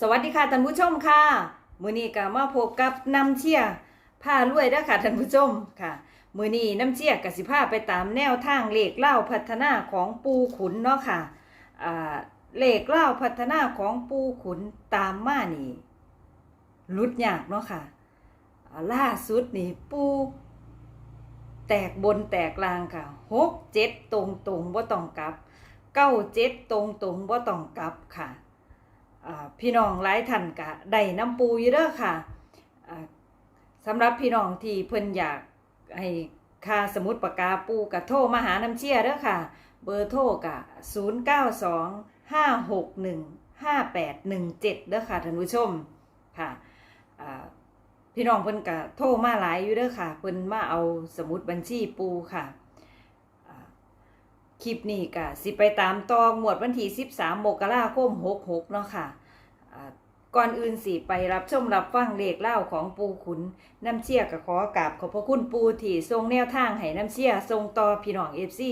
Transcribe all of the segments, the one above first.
สวัสดีค่ะท่านผู้ชมค่ะมือนี้ก็มาพบกับน้ำเชี่ยผ้ารวยด้อค่ะท่านผู้ชมค่ะ มือนี้น้ำเชี่ยกสิพาไปตามแนวทางเลขเล่าพัฒนาของปูขุนเนาะค่ะอ่าเลขเล่าพัฒนาของปูขุนตามมานี่ลุดยากเนาะค่ะล่าสุดนี่ปูแตกบนแตกลางค่ะหกเจ็ดตรงตรงๆบ่ต้องกลับเก้าเจ็ดตรงตรงๆบ่ต้องกลับค่ะ พี่น้องหลายท่านก็ได้น้ำปูอยู่เด้อค่ะสำหรับพี่น้องที่เพิ่นอยากให้ค่าสมุดปากกาปูกะโทรมาหาน้ำเชี่ยเด้อค่ะ เบอร์โทรกะ 092 561 5817เด้อค่ะท่านผู้ชมค่ะพี่น้องเพิ่นกะโทรมาหลายอยู่เด้อค่ะเพิ่นมาเอาสมุดบัญชีปูค่ะ คลิปนี้ก็สิไปตามต่อหมวดวันที่ 13มกราคม66 เนาะค่ะอ่าก่อนอื่นสิไปรับชมรับฟังเลขเล่าของปูขุนน้ำเชี่ยก็ขอกราบขอบพระคุณปูที่ทรงแนวทางให้น้ำเชี่ยทรงต่อพี่น้องเอฟซี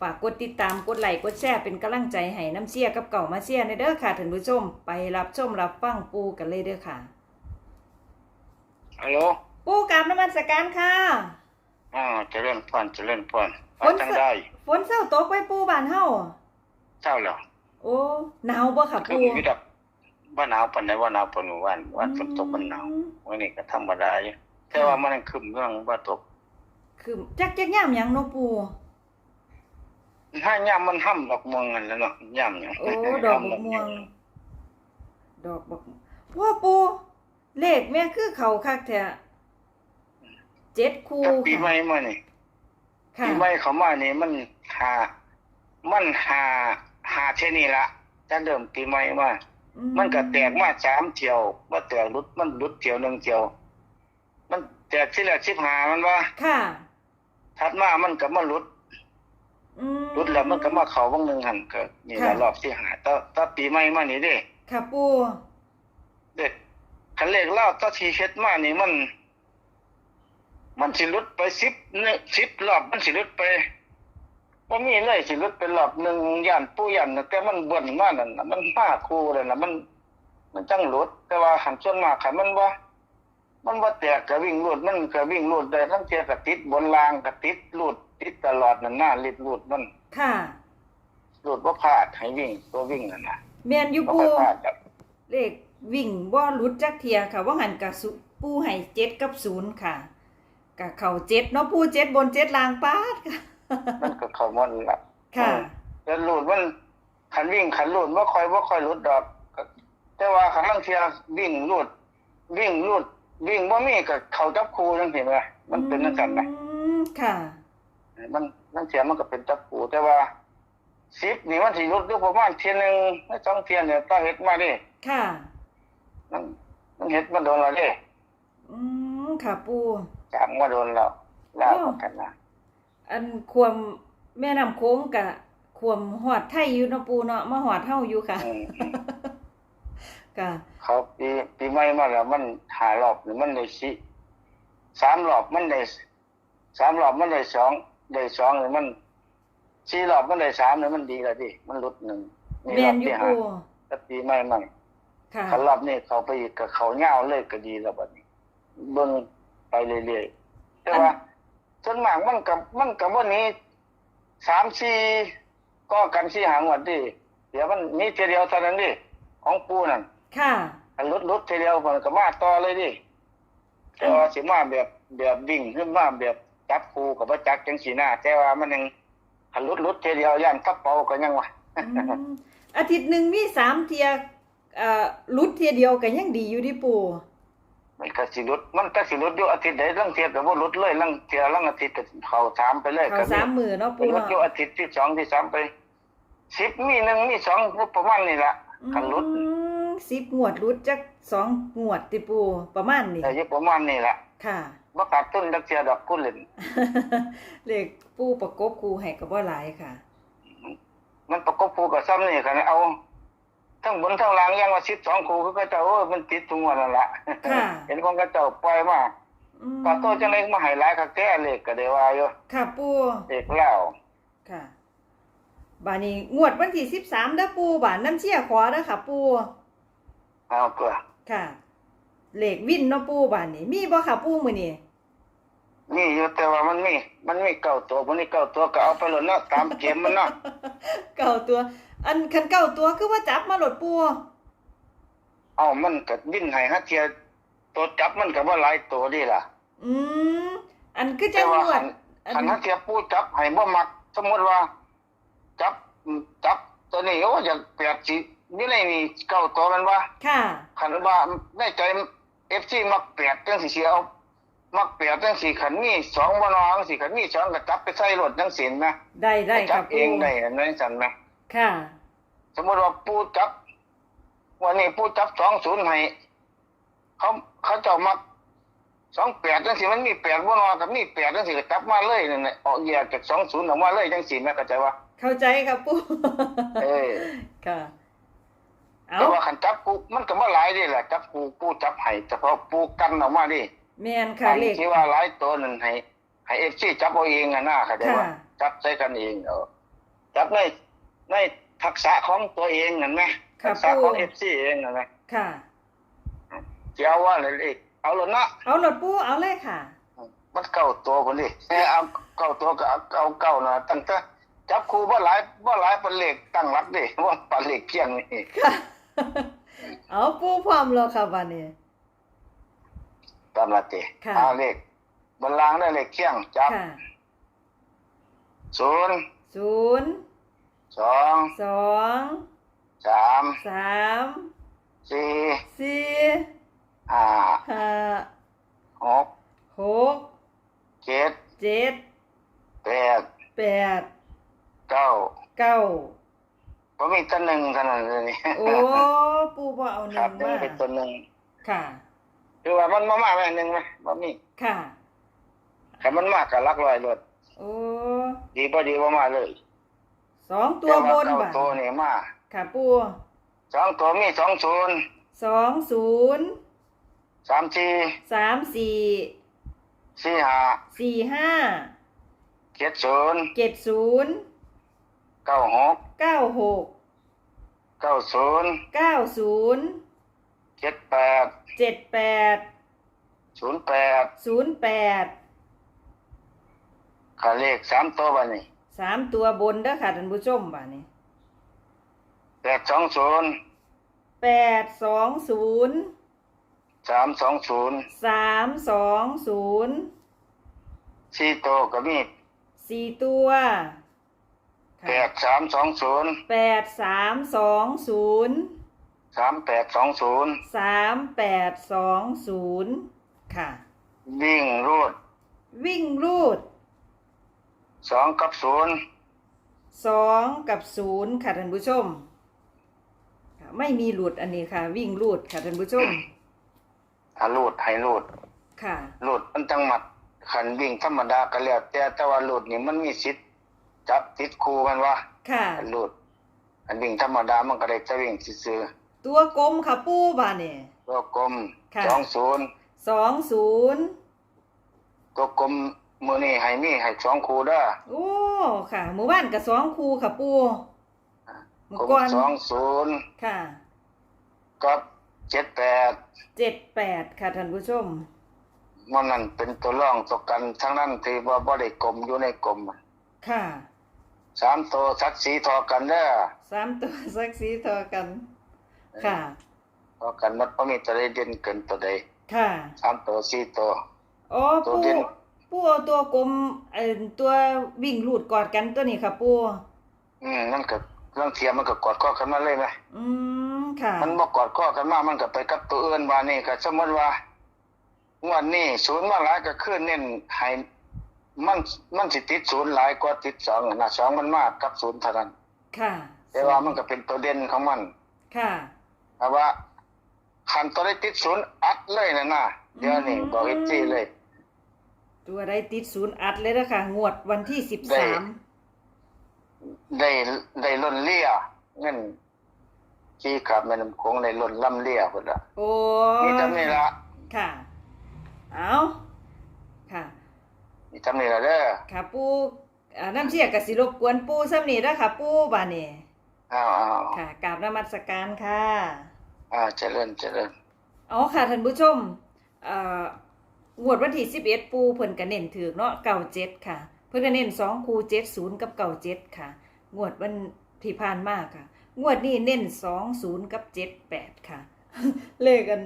ฝากกดติดตามกดไลค์กดแชร์เป็นกำลังใจให้น้ำเชี่ยกับเก่ามาเชี่ยในเด้อค่ะท่านผู้ชม ไปรับชมรับฟังปูกันเลยเด้อค่ะฮัลโหลปูกราบน้ำมันสการค่ะ อ่าเจะเล่นพรเจะเล่นพรฝไปนจังเศร้าได้ฝนเศร้าตกไว้ปูบ้านเฮาเจ้าแล้วโอ้หนาวบ่ค่ะคือปูมีดับว่าหนาวปานใดว่าหนาวปานหมู่บ้านวันฝนตกมันหนาวอืมวันนี้ก็ธรรมดาอยู่แต่ว่ามันยังคึมเรื่องว่าตกคือจักจักย่ามหยังเนาะปู ถ้ายามมันห่ำดอกม่วงนั่นแหล้วเนาะยามเนี่ยโอ้ดอกบกม่วง ดอกบกว่าปูเลขแม่คือเขาคักแท้ เจ็ดคู่ถ้าปีใหม่ค่ะมานี่ค่ะปีใหม่เขามานี่มันหา มันหาหาเท่านี้ละถ้าเดิมปีใหม่มาอืมันก็แตกมาสามเที่ยวว่าแตกรุดมันรุดเที่ยวหนึงเที่ยว มันแตกที่ละ15มันว่าค่ะถัดมามันก็มารุดอืมรุดแล้วมันก็มาเข้าวังหนึงหั่นก็นี่ค่ะละรอบที่หาต่อต่อปีใหม่มานี่เด้ค่ะปูเด็กคันเลขเล่าต่อที่เฮ็ดมานี่มัน มันสิรุดไป10เนี่ย10รอบมันสิรุดไปบ่มีเลยสิรุดไปรอบหนึงย่านปู่ย่านน่ะแต่มันบ่นมานั่นน่ะมันมาคู่เลยน่ะมัน มันจังหลุด แต่ว่าหันส่วนมากคันมันบ่มันบ่แตกก็วิ่งรูดมันก็วิ่งรูดได้ทั้งเทียก็ติดบนรางก็ติดรูดติดตลอดนั่นน่ะลิดรูดมันค่ะรูดบ่พลาดให้วิ่งตัววิ่งนั่นน่ะแม่นอยู่บ่ปูค่อยพลาดครับเลขวิ่งบ่หลุดจักเทียค่ะ ว่าหันกับสุปูให้เจ็ดกับศูนย์ค่ะ กับเขาเจ็ดเนาะปูเจ็ดบนเจ็ดลางปาดค่ะมันก็เข้าหมดละค่ะแต่รูดมันคันวิ่งคันรูดบ่ค่อยบ่ค่อยรูดดอกก็แต่ว่าคันลางเที่ยวิ่งรูดวิ่งรูดวิ่งบ่มีก็เข้าจับคู่จังซี่แหมมันเป็นจังซั่นนะอืมค่ะ มันลางเที่ยมันก็เป็นจับคู่แต่ว่า10นี่มันสิรูดอยู่ประมาณเที่ยหนึงหรือสองเที่ยเนี่ยต้องเฮ็ดมาเด้ค่ะมันมันเฮ็ดมาโดนแล้วเด้อืมค่ะปู จางมาโดนแล้วลาวกันนะอันความแม่น้ำโค้งกะความหอดไทยอยู่เนาะปูเนาะมาหอดเฮาอยู่ค่ะอืมค่ะเขาปีปีใหม่มาแล้วมันหารอบหรือมันได้สิสามรอบมันได้สามรอบมันได้สองได้สองหรือมันสี่รอบมันได้สามหรือมันดีแล้วดิมันลดหนึ่งแม่รอนบอยู่ที่ห้าปูแต่ปีใหม่ใหม่ค่ะคันรอบนี้เขาไปอีกกับเขาเงาวเลยก็ดีแล้วบัดนี้ เบิ่ง ไปเรื่อยๆแต่ว่าส่วนมากมันกับมันกับวันนี้สามสี่ก็กันสี่หางวัดดิเดี๋ยวมันมีเทียเดียวเท่านั้นดิของปูนั่นค่ะอันรถรถทีเดียวมันก็มาต่อเลยดิแต่ว่าสิมาแบบแบบวิ่งขึ้นมาแบบจับครูกับว่าจักจังสีหน้า แต่ว่ามันยังอันรถรถทีเดียวย่านกระเป๋าก็ยังวะอืมอาทิตย์หนึ่งมีสามเทียเอ่อหลุดเทียเดียวก็ยังดีอยู่ดิปู มันก็สิรถมันก็สิรถอยู่อาทิตย์ใดลังเทียกับว่ารถเลยลังเทียลังอาทิตย์ก็เขาถามไปเลยเขาก็สามมือเนาะปูรถเนาะอยู่อาทิตย์ที่สองที่สามไปสิบมีหนึ่งมีสองประมาณนี้ละคันรถอืมสิบงวดหลุดจักสองงวดติปูประมาณนี้แต่อยู่ประมาณนี้ละค่ะบ่ขาดทุนดักเทียดอกกุ้นเล่นเลขปูประกบครูให้ก็บ่หลายค่ะ มันประกบคู่กับซ้ำนี่คันเอา ทั้งบนทั้งล่างยังว่าสิบสองคู่ก็เจ้าโอ้ยมันติดทุกงวันนั่นละค่ะ เห็นของกระเจ้าปล่อยมาอืมปาโตจังเลยมาให้หลายคักแท้เลขก็ได้ว่าอยู่ค่ะปูเลขแล้วค่ะ บาดนี้งวดวันที่สิบสามเด้อปูบาทน้ำเชี่ยขอเด้อค่ะ ปูเอาตัวค่ะเลขวินเนาะปูบานนี้มีบ่ค่ะปูมื้อนี้มีอยู่แต่ว่ามันมีมันมีเก้าตัวมันมีเก้าตัวก็เอาไปเลยเนาะตามเกมมันเนาะเก้าตัว อันคันเก้าตัวคือว่าจับมาโหลดปูเอามันก็บินให้ฮะเทียตัวจับมันก็บ่หลายตัวดีล่ะ อืมอันคือจัแต่งว่าหวคัดนอันคันฮะเทียปูจับให้บ่มัก สมมุติว่า จับจับตัวนี้โอ้อยากแปดสินี่ในนี่เก้าตัวมันว่าค่ะคันว่าในใจ FC มักแปดจังสิสิเอามักแปดจังสิคันมีสองบ่นอจังสิคันมีสองก็จับไปใส่รถจังสินะได้ได้จัค่ะบปูเองได้อันนั้นสั่นนะ ค่ะ สมมติว่าปูจับ วันนี้ปูจับสองศูนย์ให้เขาเขาเจ้ามักสองแปดจังสิมันมีแปดบนอกับมีแปดจังสิก็จับมาเลยนั่นแหละออกแยกจากสองศูนย์ออกมาเลยจังสิแม่เข้าใจว่า เข้าใจครับปูเออค่ะเอาแต่ว่าขันจับปูมันก็มาหลายเดิแหละจับปูปูจับให้เฉพาะปูกันออกมาดิแม่นค่ะอันเลขที่ว่าหลายตัวนั่นให้ให้เอฟซีจับเอาเองอะนะเข้าใจว่าค่ะจับใส่กันเองเออจับใน ในทักษะของตัวเองนั่นไหมค่ะทักษะปูของเอฟซีเองนั่นไหมค่ะเจ้าว่าเลยอีกเอาเลยนะเอาโหลดปูเอาเลยค่ะ มันเก่าตัวคนดิเอ้ยเอาเก่าตัวก็เอาเอาเก่านะตั้งแต่จับครูบ่หลายบ่หลายเป็นเลขตั้งหลักดิว่าเป็นเลขเพียงนี่ค่ะเอาปูพร้อมแล้วค่ะบัดนี้ตามละติค่ะเอาเลขบนล่างได้เลขเคียงจับค่ะศูนย์ศูนย์ สองสองสามสามสี่สี่ห้าห้าหกหกเจ็ดเจ็ดแปดแปดเก้าเก้าก็มีตัวหนึ่งเท่านั้นเลยนี่โอ้ปูบ่เอาหครันึ่บงยังมาเป็นตัวหนึ่งค่ะคือว่ามันมามาแม่หนึ่งไหมบ่มีค่ะแต่มันมากกับลักลอยรถโอ้ดีบ่ดีบ่มาเลย สองตัวบนแต่าบัดเก้าตัวนี่มาค่ะปูสองตัวมีสองศูนย์สองศูนย์สามสี่สามสี่สี่ห้าสี่ห้าเจ็ดศูนย์เจ็ดศูนย์เก้าหกเก้าหกเก้าศูนย์เก้าศูนย์เจ็ดแปดเจ็ดแปดศูนย์แปดศูนย์แปดขาเลขสามตัวบันนี้ สามตัวบนเด้อค่ะท่านผู้ชมบ่านี้แปดสองศูนย์แปดสองศูนย์สามสองศูนย์สามสองศูนย์สี่ตัวก็มีสี่ตัวค่ะแปดสามสองศูนย์แปดสามสองศูนย์สามแปดสองศูนย์สามแปดสองศูนย์ค่ะ วิ่งรูดวิ่งรูด สองกับศูนย์สองกับศูนย์ค่ะท่านผู้ชมค่ะไม่มีหลุดอันนี้ค่ะ วิ่งรูดค่ะท่านผู้ชม ถ้ารูดให้รูดค่ะรูดมันจังหมัดขันวิ่งธรรมดาก็แล้วแต่แต่ว่ารูดนี่มันมีสิทธิ์จับติดครูมันว่าค่ะอันรูดอันวิ่งธรรมดามันก็ได้จะวิ่งซื่อตัวกลมค่ะปูบ่าเนี่ย ๆตัวกลมค่ะ สองศูนย์สองศูนย์ตัวกลม มือนี่ให้มีให้สองครูเด้อโอ้ค่ะหมู่บ้านกับสองคูค่ะปูเมื่กลอมก่อนสองศูนย์ค่ะกับเจ็ดแปดเจ็ดแปดค่ะท่านผู้ชม มันนั่นเป็นตัวร่องตกกันทั้งนั้นที่ว่าบ่ได้กลมอยู่ในกลมค่ะสามตัวสักสีทอกันเด้อสามตัวสักสีเทอกัน ค่ะ ทอกันมันบ่มีตัวใดเด่นเกินตัวใดค่ะสามตัวสี่ตัวอ๋อตัวปูเด่น ปูเอาตัวกลมเอ่อตัววิ่งลูดกอดกันตัวนี้ค่ะปูอืมนั่นก็เรื่องเทียมมันก็กอดข้อกันมาเลยไหมอืมค่ะ มันบ่กอดข้อกันมามันก็ไปกับตัวอื่นว่านี่ก็สมมติว่างวดนี้ศูนย์มาหลายก็คือเน้นให้มันมันสิติดศูนย์หลายกว่าติดสองนะสองมันมากกับศูนย์เท่านั้นค่ะแต่ว่ามันก็เป็นตัวเด่นของมัน ค่ะ แต่ว่าคันตัวได้ติดศูนย์อัดเลยนะนะเดี๋ยวนี้อืมบอกเอจีเลย ตัวใดติดศูนย์อัดเลยนะคะงวดวันที่สิบได้สามได้ได้ล้นเลี่ยเงินที่ขับแม่น้ำโขงได้ล้นล่ำเลี่ยพุ่นละโอ้นี่จำนี่ละค่ะ เอาค่ะนี่จำนี่ละเด้อค่ะปูอ่าน้ำเชี่ยกสิรบกวนปูซ้ำนี่แล้วค่ะปูบานี่อ้าวอ้าวค่ะกราบนมัสการค่ะออ่าเจริญเจริญอ๋อค่ะท่านผู้ชมเอ่อ งวดวันที่11ปูเพิ่นก็เน้นถือเนาะ97ค่ะ เพิ่นก็เน้น2คู70กับ97ค่ะ งวดวันที่ผ่านมาค่ะ งวดนี้เน้น20กับ78ค่ะ เลขกัน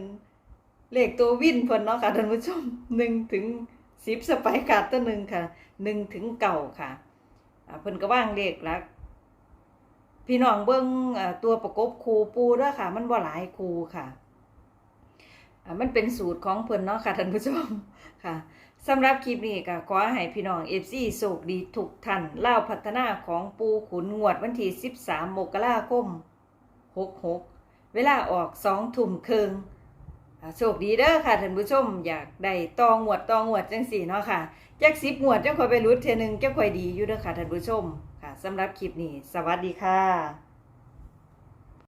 เลขตัววินเพิ่นเนาะค่ะท่านผู้ชม1ถึง10สไปายขาดตัวหนึ่งค่ะ1ถึง9ค่ะอ่าเพิ่นก็ว่างเลขลักพี่น้องเบิ่งเอ่อตัวประกบคูปูเด้อค่ะ มันบ่หลายคูค่ะ มันเป็นสูตรของเพิ่นเนาะค่ะท่านผู้ชมค่ะสำหรับคลิปนี้ก็ขอให้พี่น้อง FC โชคดีทุกท่านเล่าพัฒนาของปูขุนงวดวันที่ 13มกราคม66 เวลาออก2ทุ่มครึ่งโชคดีเด้อค่ะท่านผู้ชมอยากได้ตองวดตองวดจังสี่เนาะค่ะจัก10งวดจังคอยไปรุดเทนึงจังคอยดีอยู่เด้อค่ะท่านผู้ชมค่ะสำหรับคลิปนี้ สวัสดีค่ะ